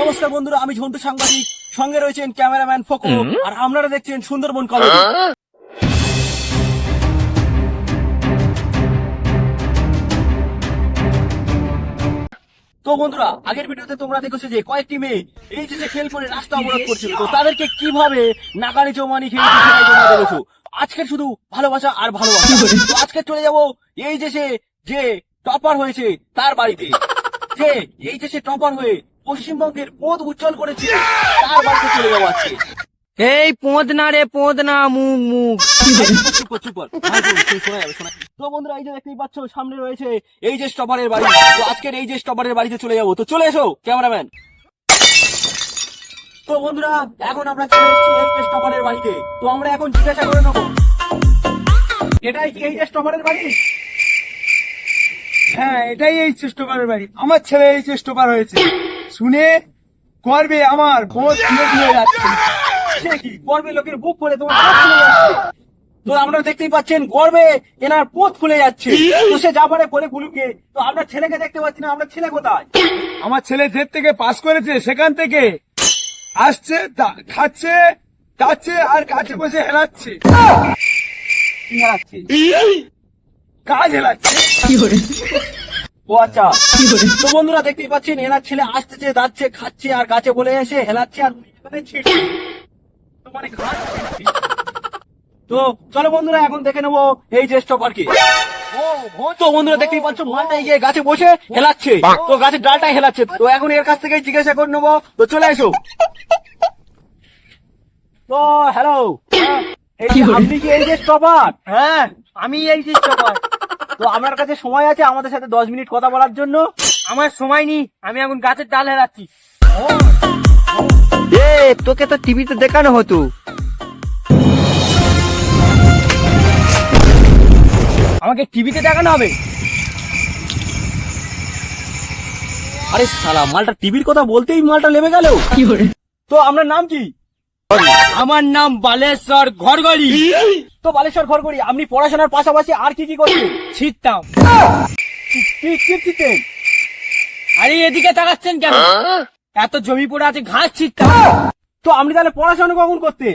নমস্কার বন্ধুরা আমি ঝন্টু সাংবাদিক। সঙ্গে রয়েছেন ক্যামেরাম্যান ফোকো আর আপনারা দেখছেন সুন্দরবন কমেডি। তো বন্ধুরা আগের ভিডিওতে তোমরা দেখেছ যে কয়েকটি মেয়ে এই যে যে খেল করে রাস্তা অবরোধ করছিল। তো তাদেরকে কীভাবে নাকানি চৌমানি খেয়েছে সেটাই তোমরা দেখেছ। আজকে শুধু ভালোবাসা আর ভালোবাসা। তো আজকে চলে যাব এই যে সে যে টপার হয়েছে তার বাড়িতে। যে এই যে সে টপার হয়ে পশ্চিমবঙ্গের পথ উজ্জ্বল করেছে তার বাড়িতে চলে যাব আজকে এই পোঁদ না রে পোঁদ না মুখ মুখ। চুপ চুপ। তো বন্ধুরা এই যে দেখতেই পাচ্ছ সামনে রয়েছে এই যে স্টপারের বাড়ি। তো আজকের এই যে স্টপারের বাড়িতে চলে যাব। তো চলে এসো ক্যামেরাম্যান। তো বন্ধুরা এখন আমরা চলে এসেছি এই যে স্টপারের বাড়িতে। তো আমরা এখন জিজ্ঞাসা করে নেব এটাই কি এই যে স্টপারের বাড়ি? হ্যাঁ এটাই এই চেষ্টপারের বাড়ি। আমার ছেলে এই চেষ্টপার হয়েছে। শুনে করবে আমার বোধ ধীরে যাচ্ছে। গর্বে লোকের বুক ফুলে তোমার তো আপনারা দেখতেই পাচ্ছেন, গর্বে এনার পথ ফুলে যাচ্ছে। তো সে যা পারে বলে বলুকে তো আপনার ছেলেকে দেখতে পাচ্ছি না আপনার ছেলে কোথায়? আমার ছেলে জেদ থেকে পাস করেছে, সেখান থেকে আসছে খাচ্ছে, যাচ্ছে আর কাছে বসে হেলাচ্ছে। কি হারাচ্ছে? কাজ হেলাচ্ছে ও আচ্ছা। তো বন্ধুরা দেখতেই পাচ্ছেন এনার ছেলে আসতেছে যাচ্ছে খাচ্ছে আর গাছে বলে এসে হেলাচ্ছে আর মানে তো চলো বন্ধুরা এখন দেখে নেব এই যে স্টপারকে তো বন্ধুরা দেখতেই পাচ্ছ মালটা গিয়ে গাছে বসে হেলাচ্ছে। তো গাছের ডালটাই হেলাচ্ছে। তো এখন এর কাছ থেকে জিজ্ঞাসা করে নেব। তো চলে এসো। তো হ্যালো আপনি কি এই যে স্টপার হ্যাঁ আমি এই চেষ্টা তো আপনার কাছে সময় আছে আমাদের সাথে দশ মিনিট কথা বলার জন্য। আমার সময় নেই আমি এখন গাছের ডাল হেরাচ্ছি। এ তোকে তো টিভিতে দেখানো হতো। আমাকে টিভিতে দেখানো হবে? আরে সালা মালটা টিভির কথা বলতেই মালটা লেবে গেল। তো আপনার নাম কি? আমার নাম বালেশ্বর ঘরগড়ি। তো বালেশ্বর ঘর করি আপনি পড়াশোনার পাশাপাশি আর কি কি করছেন? ছিটতাম? আরে এদিকে তাকাচ্ছেন কেন? এত জমি পড়ে আছে ঘাস ছিটতাম। তো আপনি তাহলে পড়াশোনা কখন করতেন?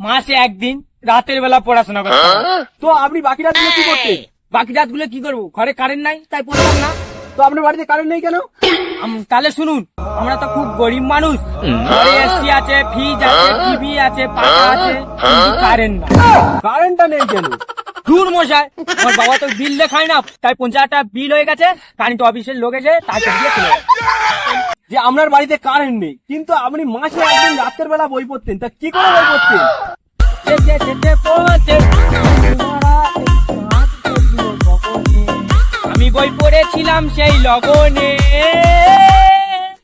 মাসে একদিন রাতের বেলা পড়াশোনা করতাম। তো আপনি বাকি রাতগুলো কি করতেন? বাকি রাতগুলো কি করব? ঘরে কারেন্ট নাই তাই পড়তাম না। তো আপনার বাড়িতে কারেন্ট নেই কেন? তাহলে শুনুন আমরা তো খুব গরিব মানুষ। ঘরে এসি আছে ফ্রিজ আছে টিভি আছে পাখা আছে কিন্তু কারেন্ট না কারেন্টটা নেই কেন? দূর মশাই আমার বাবা তো বিল দেখায় না তাই পঞ্চাশ টাকা বিল হয়ে গেছে কারেন্ট অফিসের লোক এসে তাকে দিয়ে চলে যে আপনার বাড়িতে কারেন্ট নেই কিন্তু আপনি মাসে একদিন রাতের বেলা বই পড়তেন তা কি করে বই পড়তেন? পড়েছিলাম সেই লগনে।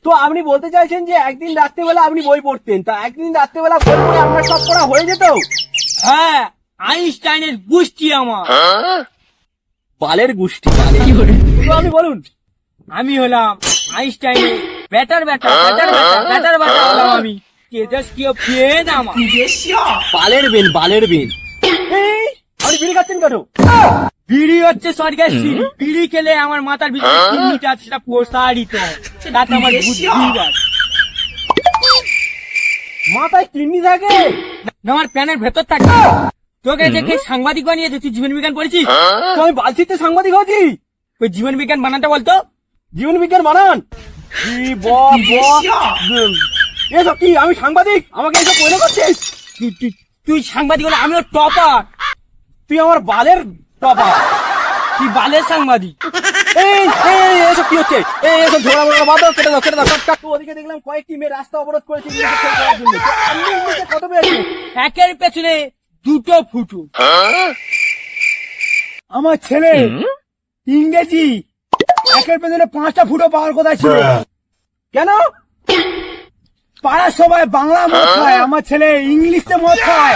তো আপনি বলতে চাইছেন যে একদিন রাত্রেবেলা আপনি বই পড়তেন। তা একদিন রাত্রেবেলা বই পড়ে আপনার সব পড়া হয়ে যেত? হ্যাঁ আইনস্টাইনের গোষ্ঠী আমার। বালের গোষ্ঠী। তো আপনি বলুন। আমি হলাম আইনস্টাইনের ব্যাটার ব্যাটার ব্যাটার ব্যাটার ব্যাটার ব্যাটার হলাম আমি। তেজস্ক্রিয় ফ্রেন্ড আমার। বালের বেন বালের বেন। আপনি বিড়ি খাচ্ছেন কেন? বিড়ি হচ্ছে স্বর্গের সিঁড়ি। বিড়ি খেলে আমার মাথার ভিতরে কিডনিটা আছে সেটা প্রসারিত হয়। তাতে আমার বুদ্ধি। মাথায় কিডনি থাকে? না, আমার প্যানের ভেতর থাকে। তোকে যে কে সাংবাদিক বানিয়েছে তুই জীবন বিজ্ঞান পড়েছিস? তো আমি বালছিতে সাংবাদিক হচ্ছি ওই জীবন বিজ্ঞান বানানটা বলতো? জীবন বিজ্ঞান বানান। এসব কি আমি সাংবাদিক? আমাকে এসব মনে করছিস? তুই সাংবাদিক হলে আমিও টপার। তুই আমার বালের টপা তুই বালের সাংবাদিক। এই এই, এসব কি হচ্ছে? এই, এসব ঝোড়া মোড়া কেটে দাও কেটে দাও। ওদিকে দেখলাম কয়েকটি মেয়ে রাস্তা অবরোধ করেছে কত একের পেছনে দুটো ফুটু। আমার ছেলে ইংরেজি, একের পেছনে পাঁচটা ফুটো পাওয়ার কথা ছিল। কেন? পাড়ার সবাই বাংলা মদ খায়, আমার ছেলে ইংলিশে মদ খায়।